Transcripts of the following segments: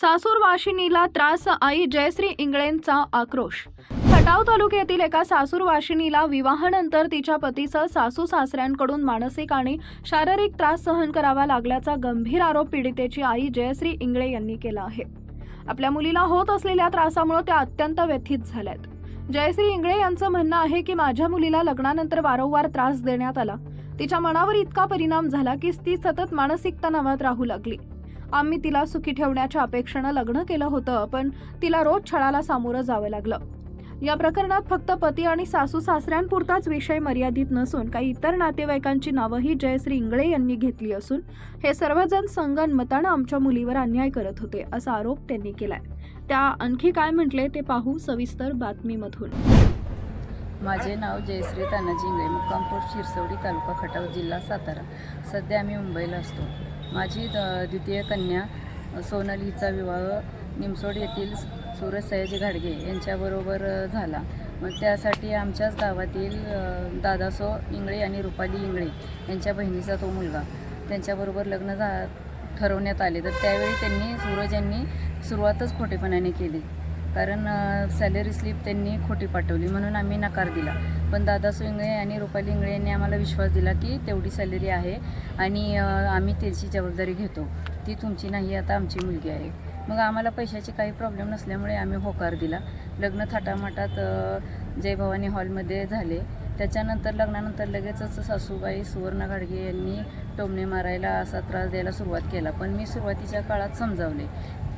सासूरवाशिनीला त्रास आई जयश्री इंगळेंचा आक्रोश. खटाव तालुक्यातील एका सासूरवाशिनीला विवाहानंतर तिच्या पतीचा सासू सासऱ्यांकडून मानसिक आणि शारीरिक त्रास सहन करावा लागल्याचा गंभीर आरोप पीडितेची आई जयश्री इंगळे यांनी केला आहे. आपल्या मुलीला होत असलेल्या त्रासामुळे त्या अत्यंत व्यथित झाल्यात. जयश्री इंगळे यांचं म्हणणं आहे की माझ्या मुलीला लग्नानंतर वारंवार त्रास देण्यात आला. तिच्या मनावर इतका परिणाम झाला की ती सतत मानसिक तणावात राहू लागली. आम्ही तिला सुखी ठेवण्याच्या अपेक्षेनं लग्न केलं होतं पण तिला रोज छळाला सामोरं जावं लागलं. या प्रकरणात फक्त पती आणि सासू सासऱ्यांपुरताच विषय मर्यादित नसून काही इतर नातेवाईकांची नावंही जयश्री इंगळे यांनी घेतली असून हे सर्वजण संगनमतानं आमच्या मुलीवर अन्याय करत होते असा आरोप त्यांनी केलाय. त्या आणखी काय म्हटले ते पाहू सविस्तर बातमीमधून. माझे नाव जयश्री तानाजी इंगळे मुक्कामपूर शिरसवडी तालुका खटाव जिल्हा सातारा. सध्या आम्ही मुंबईला असतो. माझी द- द्वितीय कन्या सोनलीचा सोनल हिचा विवाह निमसोड येथील सूरज सयाजी घाडगे यांच्याबरोबर झाला. मग त्यासाठी आमच्याच गावातील दादासो इंगळे आणि रुपाली इंगळे यांच्या बहिणीचा तो मुलगा त्यांच्याबरोबर लग्न झा ठरवण्यात आले. तर त्यावेळी त्यांनी सूरज यांनी सुरुवातच खोटेपणाने केली. कारण सॅलरी स्लिप त्यांनी खोटी पाठवली म्हणून आम्ही नकार दिला. पण दादा इंगळे आणि रुपाली इंगळे यांनी आम्हाला विश्वास दिला की तेवढी सॅलरी आहे आणि आम्ही त्याची जबाबदारी घेतो. ती तुमची नाही आता आमची मुलगी आहे. मग आम्हाला पैशाचे काही प्रॉब्लेम नसल्यामुळे आम्ही होकार दिला. लग्न थाटामाटात अ, जय भवानी हॉलमध्ये झाले. त्याच्यानंतर लग्नानंतर लगेचच सासूबाई सुवर्ण घाडगे यांनी टोमणे मारायला असा त्रास द्यायला सुरुवात केला. पण मी सुरुवातीच्या काळात समजावले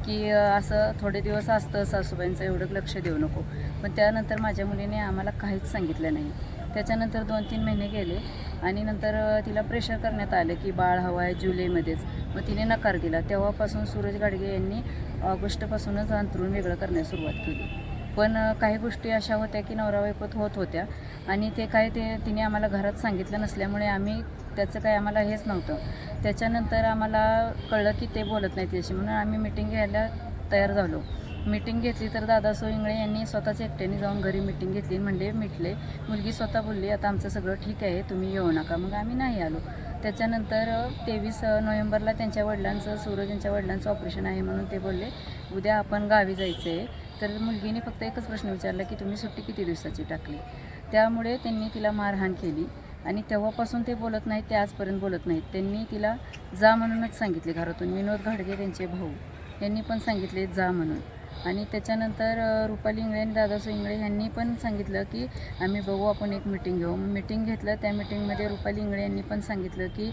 की असं थोडे दिवस असतं सासूबाईंचं एवढं लक्ष देऊ नको. पण त्यानंतर माझ्या मुलीने आम्हाला काहीच सांगितलं नाही. त्याच्यानंतर दोन तीन महिने गेले आणि नंतर तिला प्रेशर करण्यात आलं की बाळ हवं आहे जुलैमध्येच. मग तिने नकार दिला. तेव्हापासून सूरज गाडगे यांनी ऑगस्टपासूनच अंतरून वेगळं करण्यास सुरुवात केली. पण काही गोष्टी अशा होत्या की नवरा बायकोत होत होत्या. आणि ते काय ते तिने आम्हाला घरात सांगितलं नसल्यामुळे आम्ही त्याचं काय आम्हाला हेच नव्हतं. त्याच्यानंतर आम्हाला कळलं की ते बोलत नाही त्याशी म्हणून आम्ही मिटिंग घ्यायला तयार झालो. मिटिंग घेतली तर दादा सोईंगळे यांनी स्वतःच एकट्याने जाऊन घरी मिटिंग घेतली. म्हणजे मिटले. मुलगी स्वतः बोलली आता आमचं सगळं ठीक आहे तुम्ही येऊ नका. मग आम्ही नाही आलो. त्याच्यानंतर तेवीस नोव्हेंबरला त्यांच्या वडिलांचं सूरज यांच्या वडिलांचं ऑपरेशन आहे म्हणून ते बोलले उद्या आपण गावी जायचं आहे तर मुलगीने फक्त एकच प्रश्न विचारला की तुम्ही सुट्टी किती दिवसाची टाकली? त्यामुळे त्यांनी तिला मारहाण केली आणि तेव्हापासून ते बोलत नाहीत ते आजपर्यंत बोलत नाहीत. त्यांनी तिला जा म्हणूनच सांगितले घरातून. विनोद घाडगे त्यांचे भाऊ यांनी पण सांगितले जा म्हणून. आणि त्याच्यानंतर रुपाली इंगळे आणि दादासो इंगळे यांनी पण सांगितलं की आम्ही बघू आपण एक मिटिंग घेऊ. मीटिंग मिटिंग घेतलं त्या मिटिंगमध्ये रुपाली इंगळे यांनी पण सांगितलं की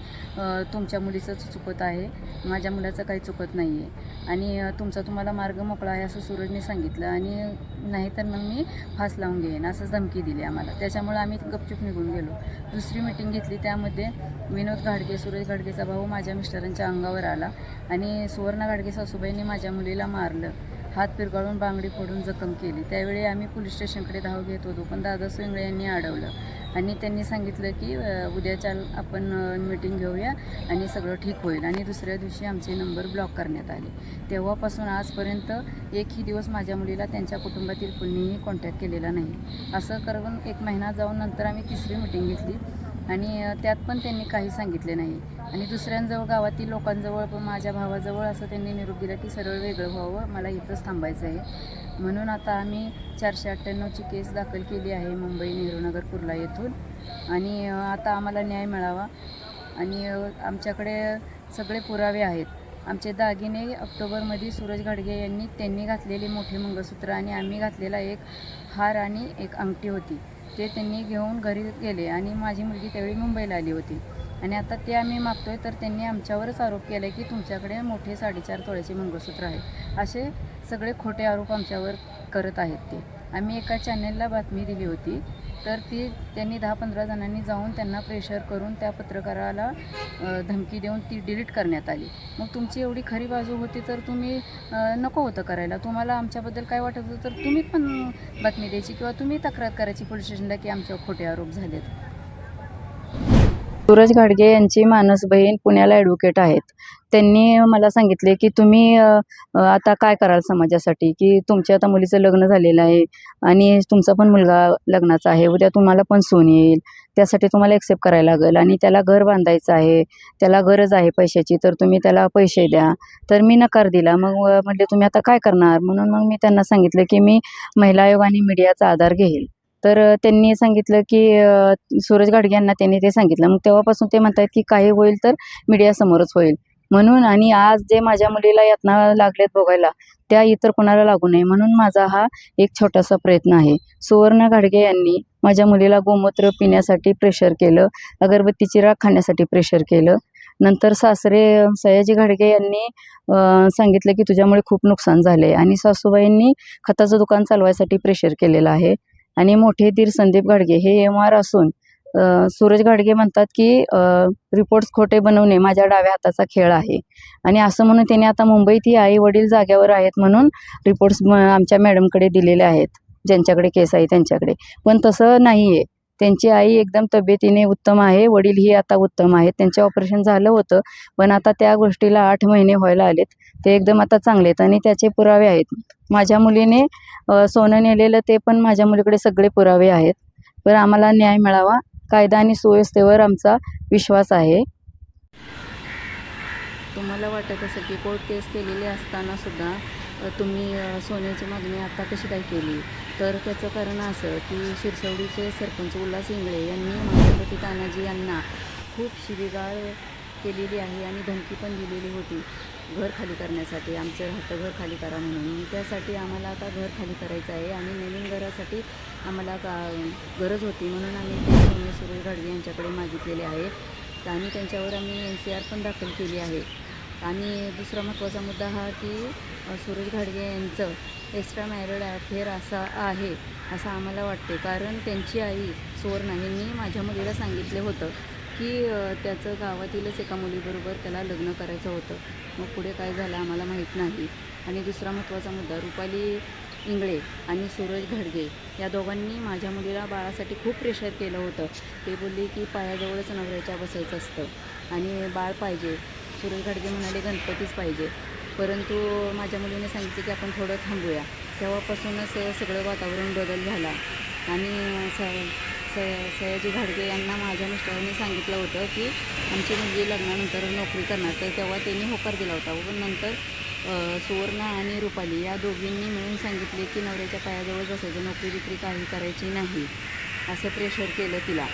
तुमच्या मुलीचंच चुकत आहे माझ्या मुलाचं काही चुकत नाही आहे आणि तुमचा तुम्हाला मार्ग मोकळा आहे असं सूरजने सांगितलं. आणि नाहीतर मग मी फास लावून घेईन असं धमकी दिली आम्हाला. त्याच्यामुळे आम्ही गपचूप निघून गेलो. दुसरी मिटिंग घेतली त्यामध्ये विनोद घाडगे सुरेश घाडगेचा भाऊ माझ्या मिस्टरांच्या अंगावर आला. आणि सुवर्ण घाडगे सासूबाईंनी माझ्या मुलीला मारलं. हात पिरगाळून बांगडी फोडून जखम केली. त्यावेळी आम्ही पोलीस स्टेशनकडे धाव घेत होतो पण दादा सोंगळे यांनी अडवलं आणि त्यांनी सांगितलं की उद्या उद्याच्या आपण मीटिंग घेऊया आणि सगळं ठीक होईल. आणि दुसऱ्या दिवशी आमचे नंबर ब्लॉक करण्यात आले. तेव्हापासून आजपर्यंत एकही दिवस माझ्या मुलीला त्यांच्या कुटुंबातील कुणीही कॉन्टॅक्ट केलेला नाही. असं करून एक महिना जाऊन नंतर आम्ही तिसरी मिटिंग घेतली आणि त्यात पण त्यांनी काही सांगितले नाही. आणि दुसऱ्यांजवळ गावातील लोकांजवळ पण माझ्या भावाजवळ असं त्यांनी निरोप दिला की सरळ वेगळं व्हावं मला इथंच थांबायचं आहे. म्हणून आता आम्ही चारशे अठ्ठ्याण्णवची केस दाखल केली आहे मुंबई नेहरूनगर कुर्ला येथून. आणि आता आम्हाला न्याय मिळावा. आणि आमच्याकडे सगळे पुरावे आहेत. आमचे दागिने ऑक्टोबरमध्ये सूरज घाडगे यांनी त्यांनी घातलेले मोठे मंगळसूत्र आणि आम्ही घातलेला एक हार आणि एक अंगठी होती. ते त्यांनी घेऊन घरी गेले आणि माझी मुलगी त्यावेळी मुंबईला आली होती. आणि आता ते आम्ही मागतोय तर त्यांनी आमच्यावरच आरोप केला की तुमच्याकडे मोठे साडेचार तोळ्याचे मंगळसूत्र आहे. असे सगळे खोटे आरोप आमच्यावर करत आहेत ते. आम्ही एका चॅनेलला बातमी दिली होती तर ती त्यांनी दहा पंधरा जणांनी जाऊन त्यांना प्रेशर करून त्या पत्रकाराला धमकी देऊन ती डिलीट करण्यात आली. मग तुमची एवढी खरी बाजू होती तर तुम्ही नको होतं करायला. तुम्हाला आमच्याबद्दल काय वाटत होतं तर तुम्ही पण बातमी द्यायची किंवा तुम्ही तक्रार करायची पोलीस स्टेशनला की आमच्यावर खोटे आरोप झालेत. सूरज घाडगे यांची मानस बहीण पुण्याला ॲडव्होकेट आहेत. त्यांनी मला सांगितले की तुम्ही आता काय कराल समाजासाठी? की तुमच्या आता मुलीचं लग्न झालेलं आहे आणि तुमचा पण मुलगा लग्नाचा आहे. उद्या तुम्हाला पण सून येईल. त्यासाठी तुम्हाला एक्सेप्ट करायला लागेल आणि त्याला घर बांधायचं आहे. त्याला गरज आहे पैशाची तर तुम्ही त्याला पैसे द्या. तर मी नकार दिला. मग म्हटले तुम्ही आता काय करणार? म्हणून मग मी त्यांना सांगितलं की मी महिला आयोग आणि मीडियाचा आधार घेईल. तर त्यांनी सांगितलं की सूरज घाडगे यांना त्यांनी ते सांगितलं. मग तेव्हापासून ते म्हणतात की काही होईल तर मीडियासमोरच होईल. म्हणून आणि आज जे माझ्या मुलीला यातना लागलेत भोगायला त्या इतर कोणाला लागू नये. म्हणून माझा हा एक छोटासा प्रयत्न आहे. सुवर्ण घाडगे यांनी माझ्या मुलीला गोमूत्र पिण्यासाठी प्रेशर केलं अगरबत्तीची राख खाण्यासाठी प्रेशर केलं. नंतर सासरे सयाजी घाडगे यांनी सांगितलं की तुझ्यामुळे खूप नुकसान झाले आणि सासूबाईंनी खताचं दुकान चालवायसाठी प्रेशर केलेलं आहे. आणि मोठे धीर संदीप घाडगे हे एम आर असून सूरज घाडगे म्हणतात की रिपोर्ट्स खोटे बनवणे माझ्या डाव्या हाताचा खेळ आहे. आणि असं म्हणून त्याने आता मुंबईत ही आई वडील जाग्यावर आहेत म्हणून रिपोर्ट्स आमच्या मॅडमकडे दिलेले आहेत. ज्यांच्याकडे केस आहे त्यांच्याकडे. पण तसं नाही आहे त्यांची आई एकदम तब्येतीने उत्तम आहे वडीलही आता उत्तम आहेत. त्यांचे ऑपरेशन झालं होतं पण आता त्या गोष्टीला आठ महिने व्हायला आलेत. ते एकदम आता चांगले आहेत आणि त्याचे पुरावे आहेत. माझ्या मुलीने सोनं नेलेलं ते पण माझ्या मुलीकडे सगळे पुरावे आहेत. पण आम्हाला न्याय मिळावा. कायदा आणि सुव्यवस्थेवर आमचा विश्वास आहे. तुम्हाला वाटत असेल की कोर्ट केस केलेली असताना सुद्धा तुम्ही सोन्याची मागणी आता कशी काय केली? तर त्याचं कारण असं की शिरसवडीचे सरपंच उल्हास इंगळे यांनी महापती तानाजी यांना खूप शिवीगाळ केलेली आहे आणि धमकी पण दिलेली होती घर खाली करण्यासाठी आमचं राहतं घर खाली करा म्हणून. त्यासाठी आम्हाला आता घर खाली करायचं आहे आणि नवीन घरासाठी आम्हाला का गरज होती म्हणून आम्ही ते सोने सुरेश घाडगे यांच्याकडे मागितलेले आहे आणि त्यांच्यावर आम्ही एन सी आर पण दाखल केली आहे. आणि दुसरा महत्त्वाचा मुद्दा हा की सुरेश सूरज घाडगे यांचं एक्स्ट्रा मॅरिड अफेअर असा आहे असं आम्हाला वाटते. कारण त्यांची आई सुवर्णा यांनी माझ्या मुलीला सांगितले होतं की त्याचं गावातीलच एका मुलीबरोबर त्याला लग्न करायचं होतं. मग पुढे काय झालं आम्हाला माहीत नाही. आणि दुसरा महत्त्वाचा मुद्दा रुपाली इंगळे आणि सूरज घाडगे या दोघांनी माझ्या मुलीला बाळासाठी खूप प्रेशर केलं होतं. ते बोलले की पायाजवळच नवऱ्याच्या बसायचं असतं आणि बाळ पाहिजे. सूरज घाडगे म्हणाले गणपतीच पाहिजे. परंतु माझ्या मुलीने सांगितले की आपण थोडं थांबूया. तेव्हापासूनच सगळं वातावरण बदल झाला. आणि स स सयाजी घाडगे यांना माझ्या मिस्टरांनी सांगितलं होतं की आमची मुलगी लग्नानंतर नोकरी करणार. तर तेव्हा त्यांनी होकार दिला होता. व नंतर सुवर्ण सुवर्णा आणि रुपाली या दोघींनी मिळून सांगितले की नवऱ्याच्या पायाजवळ बसायचं नोकरी विक्री काही करायची नाही. असं प्रेशर केलं तिला.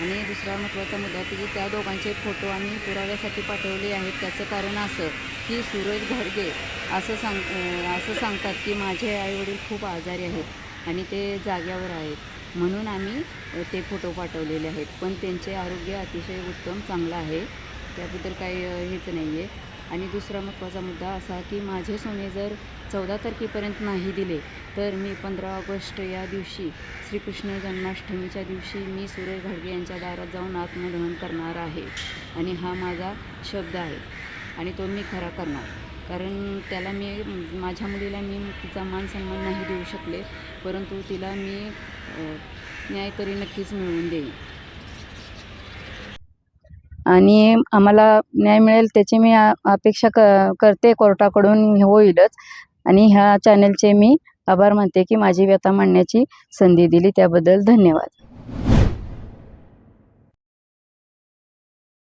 आणि दुसरा महत्त्वाचा मुद्दा की त्या दोघांचे फोटो आम्ही पुराव्यासाठी पाठवले आहेत. त्याचं कारण असं की सूरज घडगे असं सांग असं सांगतात की माझे आईवडील खूप आजारी आहेत आणि ते जाग्यावर आहेत. म्हणून आम्ही ते फोटो पाठवलेले आहेत. पण त्यांचे आरोग्य अतिशय उत्तम चांगलं आहे. त्याबद्दल काही हेच नाही आहे आणि दुसरा महत्त्वाचा मुद्दा असा की माझे सोने जर चौदा तारखेपर्यंत नाही दिले तर मी पंधरा ऑगस्ट या दिवशी श्रीकृष्ण जन्माष्टमीच्या दिवशी मी सुरेश घाडगे यांच्या दारात जाऊन आत्मदहन करणार आहे. आणि हा माझा शब्द आहे. आणि तो मी खरा करणार. कारण त्याला मी माझ्या मुलीला मी तिचा मान सन्मान नाही देऊ शकले परंतु तिला मी न्याय तरी नक्कीच मिळवून देईन. आणि आम्हाला न्याय मिळेल त्याची मी आ- अपेक्षा क करते कोर्टाकडून होईलच. आणि ह्या चॅनलचे मी आभार मानते की माझी व्यथा मांडण्याची संधी दिली. त्याबद्दल धन्यवाद.